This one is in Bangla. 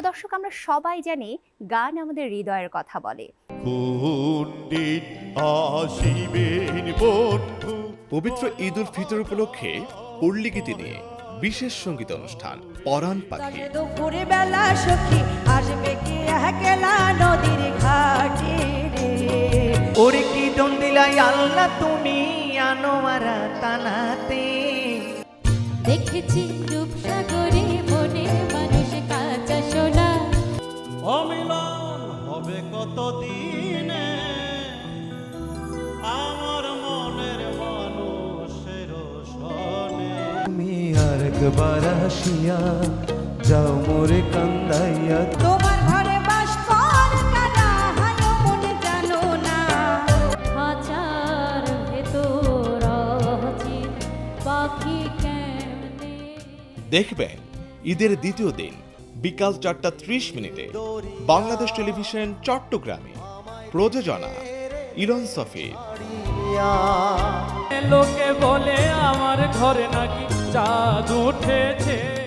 দর্শক আমরা সবাই জানি গান আমাদের হৃদয়ের কথা বলে। পবিত্র ঈদ উল ফিতর উপলক্ষে পল্লীগীতি নিয়ে বিশেষ সংগীত অনুষ্ঠান পরাণ পাখি। দুপুরে বেলা সখী আসবে কি একলা নদীর ঘাটে রে? ওরে কি দন দিলাই আল্লাহ তুমি আনোয়ারা তানাতে? দেখেছি রূপসাগরে হবে কত দিনে আমার মনের মানুষের তুমি আর একবার আসিয়া যাও মোরে কান্দাইয়া। তোমার ঘরে বাস কর কারা হায় মনে জানো না। ভেতর আছে পাখি কেমনে? দেখবেন ঈদের দ্বিতীয় দিন। বিকাল চারটা ত্রিশ মিনিটে বাংলাদেশ টেলিভিশন চট্টগ্রামে। প্রযোজনা ইরন সফির লোকে বলে আমার ঘরে নাকি চাঁদ উঠেছে।